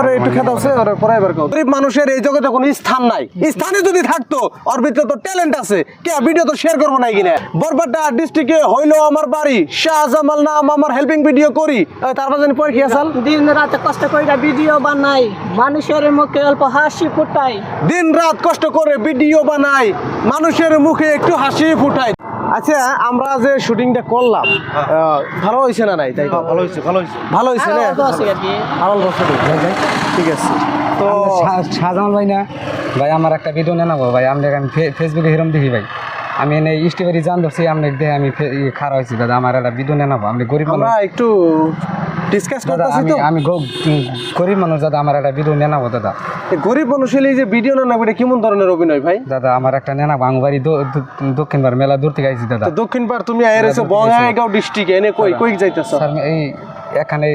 আরে একটু খেতে আছে আরে পরে এবার গরিব মানুষের এই জগতে কোনো স্থান নাই। স্থানে যদি থাকতো ওর ভিতরে তো ট্যালেন্ট আছে। কে ভিডিও তো শেয়ার করব নাই কিনা। বরবাড্ডা ডিস্ট্রিক্টে হইল আমার বাড়ি। শাহজামাল নাম আমার হেল্পিং ভিডিও করি। এই তারপর জানি পরে কি আসাল দিন রাতে কষ্ট করে ভিডিও বানাই। মানুষের মুখে অল্প হাসি ফুটাই। দিন রাত কষ্ট করে ভিডিও বানাই। মানুষের মুখে একটু হাসি ফুটাই। আচ্ছা আমরা যে শুটিংটা করলাম ভালো হয়েছে না নাই? তাই ভালো হয়েছে ভালো হয়েছে ভালো হয়েছে না। ভালো ঠিক আছে। তো শাহজামাল ভাই না। ভাই আমার একটা ভিডিও নেনাবো ভাই আপনি আমি ফে- ফেসবুকে হিরম দেখি ভাই। আমি এনে স্টেবারি জান ধরছি আপনি দেখে আমি খারাপ হয়েছি দাদা। আমার একটা ভিডিও নেনাবো আমি গরিব আমরা একটু ডিসকাস করতেছি আমি তো। আমি গরিব মানুষ দাদা আমার একটা ভিডিও নেনাবো দাদা। গরিব মানুষের এই যে ভিডিও না এটা কেমন ধরনের অভিনয় ভাই? দাদা আমার একটা নেনাবো আঙ্গবাড়ি দক্ষিণ বার মেলা দূর থেকে আইছি দাদা। দক্ষিণ পার তুমি এসে বঙ্গাইগাঁও ডিস্ট্রিক্টে এনে কই কই যাইতেছ? স্যার এই এখানে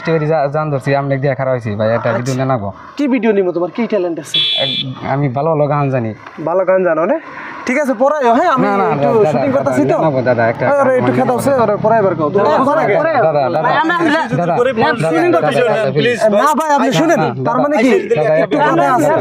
স্টেবারি জান ধরছি আপনি দেখে খারাপ হয়েছি ভাই একটা ভিডিও নেনাবো কি ভিডিও নিব তোমার? কি ট্যালেন্ট আছে? আমি ভালো ভালো গান জানি। ভালো গান জানো না? ঠিক আছে পড়াইও হ্যাঁ? আমি না না একটু শুটিং করতেছি তো। নেনাবো দাদা একটা আরে একটু খেতে আছে আরে পড়াই বার পরে- দাদা দাদা না। না ভাই আপনি শুনেন তার মানে কি? একটু একটা কথা আছে।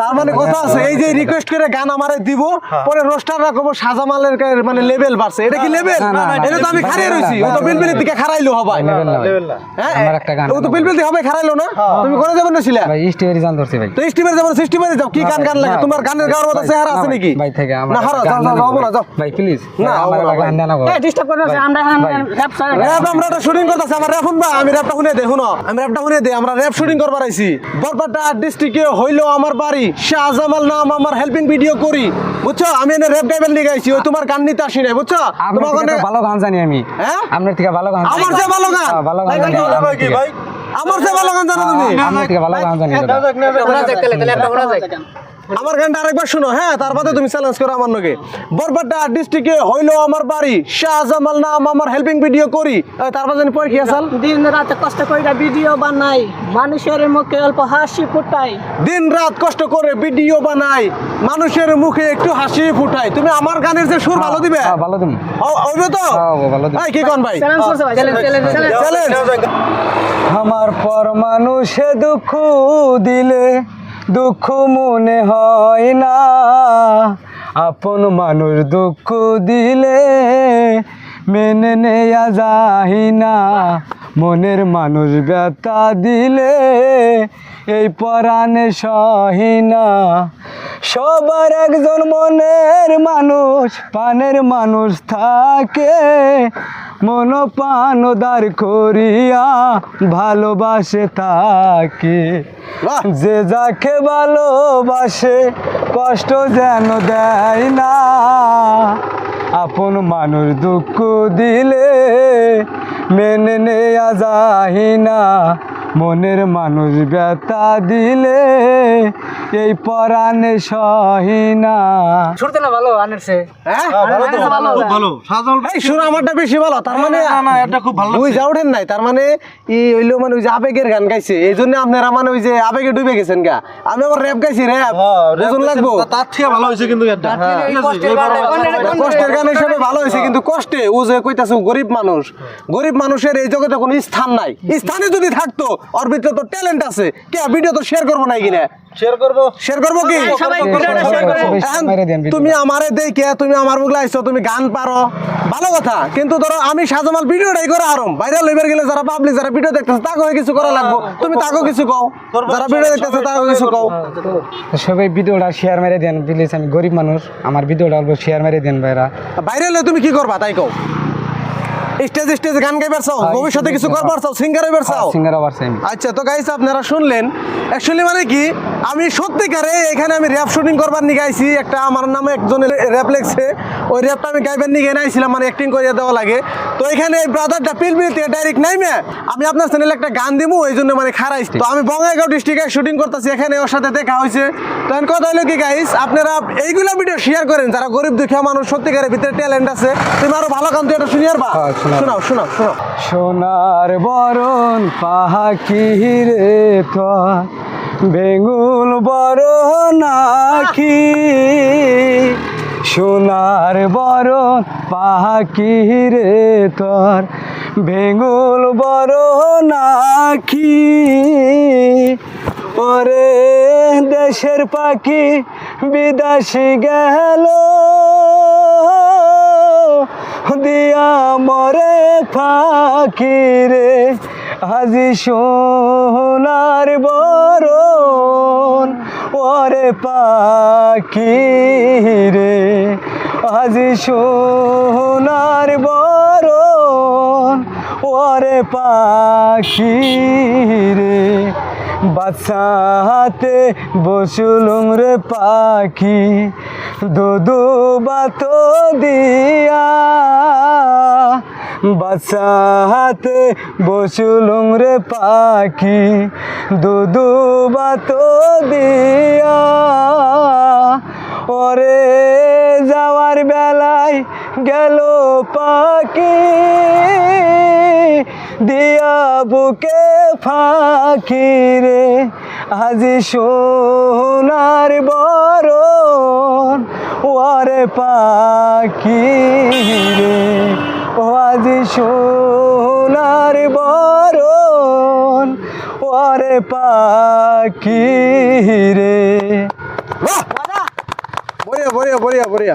তার মানে কথা আছে এই যে রিকোয়েস্ট করে গান আমারে দিব পরে রোস্টার রাখব সাজামালের মানে লেভেল বাড়ছে। এটা কি লেভেল না, না, না, এটা তো আমি খারাই রইছি ও তো না, বিলবিলের দিকে খারাইলো হবাই নেবেন না লেভেল না। হ্যাঁ আমার একটা গান ও তো বিলবিল দিকে হবে খারাইলো না? তুমি করে যাবেন না ছিলা ভাই স্টেবারি জান ধরছি ভাই। তো স্টিমারে যাব স্টিমারে যাও কি গান গান লাগে? তোমার গানের গাওয়ার মতো চেহারা আছে নাকি ভাই থেকে না হারো যাও যাও যাও না যাও ভাই প্লিজ না, আমার হব না। নেনাবো এই disturb করতেছে, আমরা এখন ভাই। rap singer। র্যাপ আমরা একটা শুটিং করতেছি আমার র্যাপ শুনবা আমি র্যাপটা শুনে দে আমি র্যাপটা শুনে দে আমরা র্যাপ শুটিং করবার আইছি বরপাটা ডিস্ট্রিক্টে হইল আমার বাড়ি শাহজামাল নাম আমার হেল্পিং ভিডিও করি বুঝছ আমি এনে র্যাপ গাইবেন লিগে আইছি ওই তোমার গান নিতে আসি নাই বুঝছ তোমার ভালো গান জানি আমি হ্যাঁ? আপনার থেকে ভালো গান আমার ভালো গান? হ্যাঁ, ভালো গান ভাই, জানি আমার ভালো গান তুমি থেকে ভালো গান জানি। আমার গানটা আরেকবার শুনো হ্যাঁ? তার বাদে তুমি চ্যালেঞ্জ করো আমার নগে বরপাটা ডিস্ট্রিক্টে হইল আমার বাড়ি শাহজামাল নাম আমার হেল্পিং ভিডিও করি। এই, তার বাদে পরে কি আসাল দিন রাতে কষ্ট করে ভিডিও বানাই মানুষের মুখে অল্প হাসি ফুটাই। দিন রাত কষ্ট করে ভিডিও বানাই মানুষের মুখে একটু হাসি ফুটাই। তুমি আমার গানের যে সুর ভালো দিবে? হ্যাঁ, ভালো দিন ও- ওইবে তো? হ্যাঁ, ভালো দিন এই কি কোন ভাই? চ্যালেঞ্জ করছে ভাই চ্যালেঞ্জ চ্যালেঞ্জ চ্যালেঞ্জ চ্যালেঞ্জ আমার পর মানুষে দুঃখ দিলে দুঃখ মনে হয় না। আপন মানুষ দুঃখ দিলে মেনে নেয়া যায় না। মনের মানুষ ব্যথা দিলে এই পরাণে সহিনা সবার একজন মনের মানুষ পানের মানুষ থাকে। মন পান দার করিয়া ভালোবাসে তাকে। যে যাকে ভালোবাসে কষ্ট যেন দেয় না। আপন মানুষ দুঃখ দিলে মেনে নেয়া যায় না। মনের মানুষ ব্যথা দিলে এই পরাণে সহিনা শুনতে না ভালো আনের সে হ্যাঁ? ভালো তো ভালো। খুব ভালো। সাজাল সুর আমারটা বেশি ভালো তার মানে না না এটা খুব ভালো ওই যা ওঠেন নাই তার মানে ই হইল মানে ওই যে আবেগের গান গাইছে। এই জন্য আপনারা মানে ওই যে আবেগে ডুবে গেছেন গা। আমি আবার র্যাপ গাইছি র্যাপ বুঝুন লাগবো? তার থেকে ভালো হয়েছে কিন্তু এটা। ঠিক আছে, এবার আবার- কষ্টের গান হিসেবে ভালো হয়েছে কিন্তু কষ্টে। ও যে কইতাছে গরিব মানুষ। গরিব মানুষের এই জগতে কোনো স্থান নাই। স্থানে যদি থাকতো ওর ভিতরে তো ট্যালেন্ট আছে। কে ভিডিও তো শেয়ার করব নাই কিনা? শেয়ার করব? শেয়ার করব কি? সবাই ভিডিওটা শেয়ার করে। এখন মেরে দেন ভিডিও। তুমি আমারে দেখে তুমি আমার মুখ লাইছো তুমি গান পারো। ভালো কথা। কিন্তু ধরো আমি সাজমাল ভিডিওটাই করে আরম। ভাইরাল হইবার গেলে যারা পাবলিক যারা ভিডিও দেখতেছে কিছু করা লাগবো। তুমি তাকেও কিছু কও। যারা ভিডিও দেখতেছে তাকেও কিছু কও। সবাই ভিডিওটা শেয়ার মেরে দেন প্লিজ আমি গরিব মানুষ আমার ভিডিওটা অল্প শেয়ার মেরে দেন ভাইরা। ভাইরাল হলে তুমি কি করবা তাই কও? স্টেজ স্টেজ গান গাইবার চাও হ্যাঁ, ভবিষ্যতে কিছু করবার চাও সিঙ্গার হইবার চাও? সিঙ্গার আবার সেম আচ্ছা তো গাইস আপনারা শুনলেন অ্যাকচুয়ালি মানে কি আমি সত্যিকারে এখানে আমি র্যাপ শুটিং করবার নিয়ে গাইছি একটা আমার নামে একজন র্যাপ লেখছে ওই র্যাপটা আমি গাইবার নিয়ে নাইছিলাম মানে অ্যাক্টিং করিয়ে দেওয়া লাগে। তো এখানে এই ব্রাদারটা পিলপিল থেকে ডাইরেক্ট নাইমে আমি আপনার চ্যানেলে একটা গান দিমু এই জন্য মানে খারাইছি তো আমি বঙ্গাইগাঁও ডিস্ট্রিক্টে শুটিং করতেছি এখানে ওর সাথে দেখা হয়েছে তো এখন কথা হলো কি গাইস আপনারা এইগুলা ভিডিও শেয়ার করেন যারা গরিব দুঃখী মানুষ সত্যিকারের ভিতরে ট্যালেন্ট আছে তুমি আরও ভালো গান তো এটা শুনিয়ার বা হ্যাঁ। শোনাও শোনাও শোনাও সোনার বরণ পাহাকি রে তোর বেঙ্গুল বরণ নাকি সোনার বরণ পাহাকি রে তোর ভেঙুল বড় নাকি ওরে দেশের পাখি বিদাসী গেল দিয়া মরে ফাঁকি রে আজি সোনার বরণ, ওরে পাখি রে আজি সোনার বরণ, ওরে পাখি রে বাচ্চা হাতে বসুলুম রে পাখি, দুদু বাত দিয়া বাচ্চা হাতে বসুলুম রে পাখি, দুদু বাত দিয়া। ওরে যাওয়ার বেলায় গেল পাখি, দিয়া বুকে ফাঁকি রে। আজি সোনার বরণ ওরে পাখি রে। আজি সোনার বরণ ওরে পাখি রে। বড়িয়া বড়িয়া বড়িয়া বড়িয়া।